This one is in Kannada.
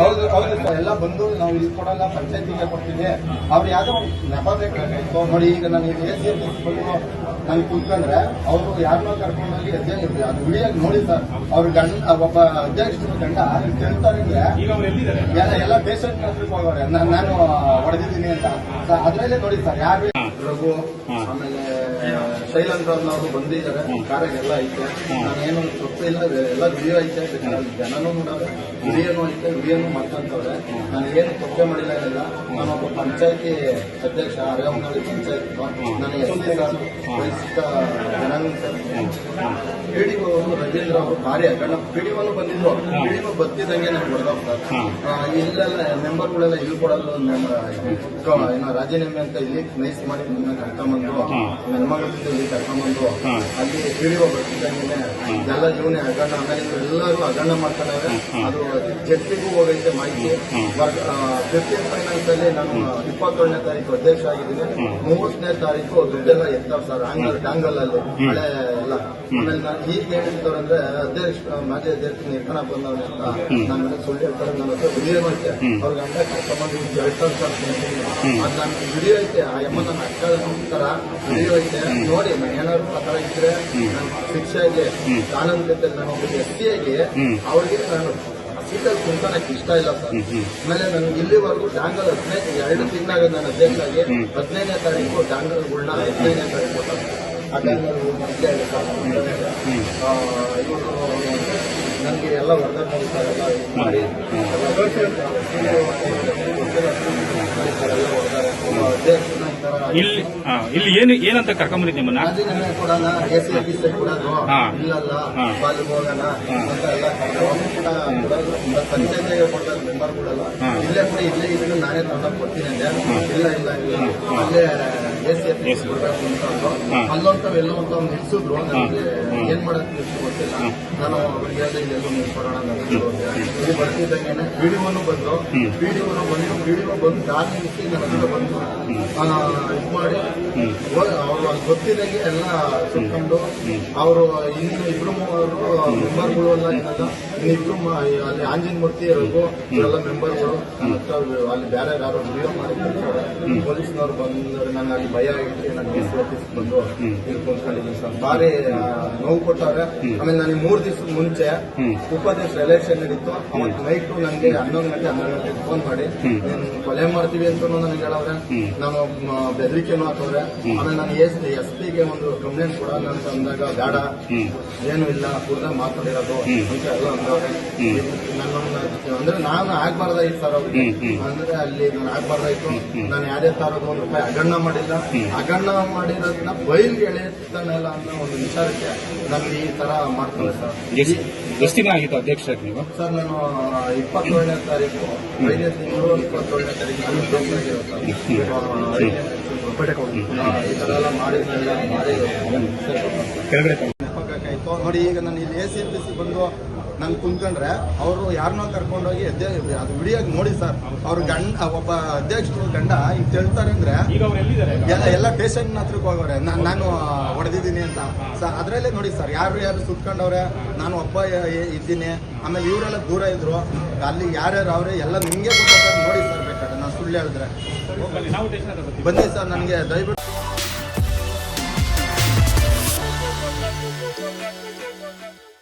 ಹೌದು ಹೌದು ಸರ್. ಎಲ್ಲ ಬಂದು ನಾವು ಇಲ್ಲಿ ಕೊಡಲ್ಲ, ಪಂಚಾಯತಿಗೆ ಕೊಡ್ತೀವಿ ಅವ್ರು ಯಾವ್ದೋ ಒಂದು ನೆಪ ಬೇಕು ನೋಡಿ, ಈಗ ನಾನು ಎ ಸಿ ಬಂದು ನಾನು ಕುತ್ಕೊಂಡ್ರೆ ಅವರು ಯಾರನ್ನೋ ಕರ್ಕೊಂಡೋಗಿ ಅಧ್ಯಕ್ಷ ಅದು ವಿಡಿಯೋ ನೋಡಿ ಸರ್ ಅವ್ರ ಗಂಡ ಒಬ್ಬ ಅಧ್ಯಕ್ಷರು ಗಂಡ ಕೇಳ್ತಾರೆ ಅಂದ್ರೆ ಈಗ ಅವ್ರು ಎಲ್ಲಿದ್ದಾರೆ? ಎಲ್ಲ ಎಲ್ಲ ಪೇಷಂಟ್ ಹೋಗೋರೆ ನಾನ್- ನಾನು ಹೊಡೆದಿದ್ದೀನಿ ಅಂತ. ಸರ್ ಅದ್ರಲ್ಲೇ ನೋಡಿ ಸರ್ ಯಾರು ರಘು ಆಮೇಲೆ ಶೈಲಂದ್ರವ್ರು ಬಂದಿದ್ದಾರೆ. ಕಾರ್ಯಗೆಲ್ಲ ಐತೆ. ನಾನೇನು ಇಲ್ಲ ಎಲ್ಲ ವಿಡಿಯೋ ಐತೆ. ಜನನೂ ನೋಡೋದು ವಿಡಿಯೋನು ಐತೆ ವಿಡಿಯೋನು ಮಾತಾಡ್ತವ್ರೆ ನಾನು ಏನು ತಪ್ಪೆ ಮಾಡಿಲ್ಲ ಇಲ್ಲ ನಾನೊಬ್ಬ ಪಂಚಾಯತಿ ಅಧ್ಯಕ್ಷ ಅರೇವನಹಳ್ಳಿ ಪಂಚಾಯತ್. ನಾನು ಎಸ್ ಸಿ ಸರ್ ವೈಶಿಷ್ಟ ಪಿ ಡಿ ಅವರು ಭಾರಿ ಅಗಣ ಪಿ ಡಿ ಒನು ಬಂದಿದ್ರು. ಪಿಡಿಒ ಬತ್ತಿದಂಗೆ ನಮ್ಗೆ ಹೊಡೆದ ಇಲ್ಲೆಲ್ಲ ಮೆಂಬರ್ಗಳೆಲ್ಲ ಇಲ್ಲಿ ಕೊಡೋದು ನಮ್ಮ ಏನೋ ರಾಜೀನಾಮೆ ಅಂತ ಇಲ್ಲಿ ನೈಸ್ ಮಾಡಿ ನನ್ನ ಕರ್ಕೊಂಬಂದು ಹೆಣ್ಮಗಳಿಂದ ಇಲ್ಲಿ ಕರ್ಕೊಂಬಂದು ಅಲ್ಲಿ ಪಿ ಡಿ ಒ ಬರ್ತಿದ್ದಂಗೆ ಎಲ್ಲ ಜೀವನ ಅಗಣ್ಣ ಆಮೇಲೆ ಎಲ್ಲರೂ ಅಗಣ್ಣ ಮಾಡ್ತಾರೆ ಅದು ಜಟ್ಟಿಗೂ ಹೋಗೈತೆ ಮಾಹಿತಿ. ಫಿಫ್ಟೀನ್ ಫೈನಾನ್ಸ್ ಅಲ್ಲಿ ನಾನು ಇಪ್ಪತ್ತೊಂದನೇ ತಾರೀಕು ಅಧ್ಯಕ್ಷ ಆಗಿದ್ದೀನಿ. ಮೂವತ್ತನೇ ತಾರೀಕು ದುಡ್ಡೆಲ್ಲ ಎತ್ತಾರ ಸರ್ ಆಂಗಲ್ ಡಾಂಗಲ್ ಅಲ್ಲಿ ಹಳೆ ಎಲ್ಲ. ಆಮೇಲೆ ನಾನು ಈಗ ಹೇಳಿದ್ದವ್ರು ಅಂದ್ರೆ ಅಧ್ಯಕ್ಷ ಮಾಜಿ ಅಧ್ಯಕ್ಷ ನಿರ್ಕಣ ಬಂದವನೆ ಅಂತ ನನ್ನ ಮೇಲೆ ಸುಳ್ಳು ಹೇಳ್ತಾರೆ ನನ್ನ ಹತ್ರ ವಿಡಿಯೋ ಐತೆ ಅವ್ರ ಹೇಳ್ತಾರೆ ಸರ್ ಅದು ನನ್ನ ವಿಡಿಯೋ ಐತೆ ಆ ಎಮ್ಮ ನನ್ನ ಅಕ್ಕ ನಂತರ ವಿಡಿಯೋ ಐತೆ. ನೋಡಿ ನಾನು ಏನಾದ್ರು ಥರ ಇದ್ರೆ ಶಿಕ್ಷೆ ಆಗಿ ಕಾನೂನು ಜೊತೆ ನಾನು ಒಬ್ಬ ವ್ಯಕ್ತಿಯಾಗಿ ಅವ್ರಿಗೆ ನಾನು ಸೀಟಲ್ಲಿ ಕುಂತಾನಕ್ಕೆ ಇಷ್ಟ ಇಲ್ಲ ಸರ್. ಆಮೇಲೆ ನನ್ಗೆ ಇಲ್ಲಿವರೆಗೂ ಡಾಂಗಲ್ ಹದಿನೈದು ಎರಡು ತಿಂಗಳಾಗ ನಾನು ಅಧ್ಯಕ್ಷ ಆಗಿ ಹದಿನೈದನೇ ತಾರೀಕು ಡಾಂಗಲ್ಗಳನ್ನ ಹದಿನೈದನೇ ತಾರೀಕು ನನಗೆ ಎಲ್ಲ ಹೊಡೆದ ಸರ್ ಎಲ್ಲ ಮಾಡಿ ಎಲ್ಲ ಹೊಡೆದಾರೆ ಒಬ್ಬ ಅಧ್ಯಕ್ಷನ ಈ ಥರ ಇಲ್ಲಿ ಇಲ್ಲಿ ಏನು, ಏನಂತ ಕರ್ಕೊಂಬಂದಿದ್ದು ನಿಮ್ಮನ್ನ ರಾಜೀನಾಮೆ ಕೊಡೋಣ ಎ ಆಫೀಸ್ ಕೊಡೋದು ಹಾ. ಬಾಲಿಗೆ ಹೋಗೋಣ ಅಂತ ಎಲ್ಲ ಕರ್ಕೊಂಡು ಕೂಡ ಕೊಡೋದು ಪಂಚಾಯತಿಗೆ ಕೊಡ್ತಾರೆ ಮೆಂಬರ್ಗಳೆಲ್ಲ ಹಾ. ಇಲ್ಲೇ ಕೂಡ ಇಲ್ಲೇ ಇದನ್ನು ನಾನೇ ತಗೊಂಡು ಕೊಡ್ತೀನಿ ಇಲ್ಲ ಇಲ್ಲ ಇಲ್ಲ ಅಲ್ಲೇ ಎ ಸಿ ಆಫೀಸ್ ಕೊಡಬೇಕು ಅಂತ. ಅಲ್ಲೊಂಥವ್ ಎಲ್ಲೋ ನನಗೆ ಏನ್ ಮಾಡಕ್ಕೆ ಗೊತ್ತಿಲ್ಲ. ನಾನು ಅವ್ರಿಗೆ ಹೇಳಿದೆ. ನಿಲ್ಸ್ಕೊಡೋಣ ಇಲ್ಲಿ ಬರ್ತಿದ್ದಂಗೆ ಬಂದು ಬಂದು ದಾರಿ ನಿಲ್ಲಿಸಿ ನನ್ನ ಹತ್ರ ಬಂದು ಇದು ಮಾಡಿ ಅವರು ಅಲ್ಲಿ ಗೊತ್ತಿದ್ದಂಗೆ ಎಲ್ಲ ಸುಟ್ಕೊಂಡು ಅವರು ಇನ್ನು ಇಬ್ರು ಮೂವರು ಮೆಂಬರ್ಗಳು ಎಲ್ಲ ಏನಲ್ಲ ಇನ್ನಿಬ್ರು ಅಲ್ಲಿ ಆಂಜನೇಯ ಮೂರ್ತಿ ರಘು ಎಲ್ಲ ಮೆಂಬರ್ಗಳು ಅಲ್ಲಿ ಬೇರೆ ಯಾರು ವಿಡಿಯೋ ಮಾಡಿ ಕಳ್ಸವ್ರೆ. ಪೊಲೀಸ್ನವ್ರು ಬಂದ್ರೆ ನನಗೆ ಅಲ್ಲಿ ಭಯ ಇಟ್ಟು ಆಫೀಸ್ ಬಂದು ಇಲ್ಲಿ ಕುಂತ್ಕೊಂಡಿದ್ದೀನಿ ಸರ್. ಭಾರಿ ನೋವು ಕೊಟ್ಟವ್ರೆ. ಆಮೇಲೆ ನನಗೆ ಮೂರು ದಿವಸದ ಮುಂಚೆ ಉಪಾಧ್ಯಕ್ಷ ಎಲೆಕ್ಷನ್ ನಡೀತು. ಅವತ್ತು ನೈಟು ನನಗೆ ಹನ್ನೊಂದು ಗಂಟೆ ಹನ್ನೆರಡು ಗಂಟೆಗೆ ಫೋನ್ ಮಾಡಿ ಕೊಲೆ ಮಾಡ್ತೀವಿ? ಅಂತ ನನಗೆ ಹೇಳವ್ರೆ ನಾನು ಬೆದರಿಕೆನೂ ಹಾಕವ್ರೆ ಆಮೇಲೆ ನಾನು ಎಸ್ ಎಸ್ ಪಿಗೆ ಒಂದು ಕಂಪ್ಲೇಂಟ್ ಕೊಡೋಣ ಅಂತ ಅಂದಾಗ ಬೇಡ ಏನು ಇಲ್ಲ. ಕೂಡ ಮಾತಾಡಿರೋದು. ಅಂತ ಎಲ್ಲ ಅಂದವ್ರೆ. ನನ್ನನ್ನ ಅಂದ್ರೆ ನಾನು ಆಗ್ಬಾರ್ದಾಯ್ತು ಸರ್ ಅವ್ರಿಗೆ. ಅಂದ್ರೆ ಅಲ್ಲಿ ನಾನು ಆಗ್ಬಾರ್ದಾಯ್ತು. ನಾನು ಯಾರೇ ತರೋದು ಒಂದು ರೂಪಾಯಿ ಅಗಣ್ಣ ಮಾಡಿಲ್ಲ. ಅಗಣ್ಣ ಮಾಡಿರೋದನ್ನ ಬಯಲ್ಗೆ ಎಳೆಯುತ್ತಾನಲ್ಲ ಅನ್ನೋ ಒಂದು ವಿಚಾರಕ್ಕೆ ನಮ್ಗೆ ಈ ತರ ಮಾಡ್ತಾರೆ ಸರ್. ಎಷ್ಟು ದಿನ ಆಗಿತ್ತು ಅಧ್ಯಕ್ಷ ನೀವು? ಸರ್ ನಾನು ಇಪ್ಪತ್ತೇಳನೇ ತಾರೀಕು ಐದನೇ ತಿಂಗಳು ಇಪ್ಪತ್ತೇಳನೇ ತಾರೀಕು ನಾನು ಸರ್. ಈ ತರ ಎಲ್ಲ ಮಾಡಿದ್ರೆ ಮಾಡಿ ಕೆಳಗಡೆ ತಗೊಳ್ಳಿ. ನೆಪಕ್ಕಾಯ್ತು. ನೋಡಿ ಈಗ ನಾನು ಇಲ್ಲಿ A C M T C ಬಂದು ನಾನು ಕುಂತ್ಕೊಂಡ್ರೆ ಅವರು ಯಾರನ್ನೋ ಕರ್ಕೊಂಡೋಗಿ ಅಧ್ಯಕ್ಷ ಅದು ವಿಡಿಯೋ ನೋಡಿ ಸರ್ ಅವ್ರ ಗಂಡ ಒಬ್ಬ ಅಧ್ಯಕ್ಷರು ಗಂಡ ಹಿಂಗೆ ಕೇಳ್ತಾರೆ ಅಂದ್ರೆ ಎಲ್ಲ ಎಲ್ಲ ಪೇಷಂಟ್ ಹತ್ರಕ್ಕೆ ಹೋಗೋರೆ. ನಾ- ನಾನು ಹೊಡೆದಿದ್ದೀನಿ ಅಂತ. ಸರ್ ಅದರಲ್ಲೇ ನೋಡಿ ಸರ್ ಯಾರು ಯಾರು ಸುತ್ಕೊಂಡವ್ರೆ ನಾನು ಒಬ್ಬ ಇದ್ದೀನಿ. ಆಮೇಲೆ ಇವರೆಲ್ಲ ದೂರ ಇದ್ರು. ಅಲ್ಲಿ ಯಾರ್ಯಾರು ಅವ್ರೆ ಎಲ್ಲ ನಿಮಗೆ ಗೊತ್ತಾಗ ನೋಡಿ ಸರ್ ಬೇಕಾದ್ರೆ ನಾನು ಸುಳ್ಳು ಹೇಳಿದ್ರೆ. ಬನ್ನಿ ಸರ್ ನನಗೆ ದಯವಿಟ್ಟು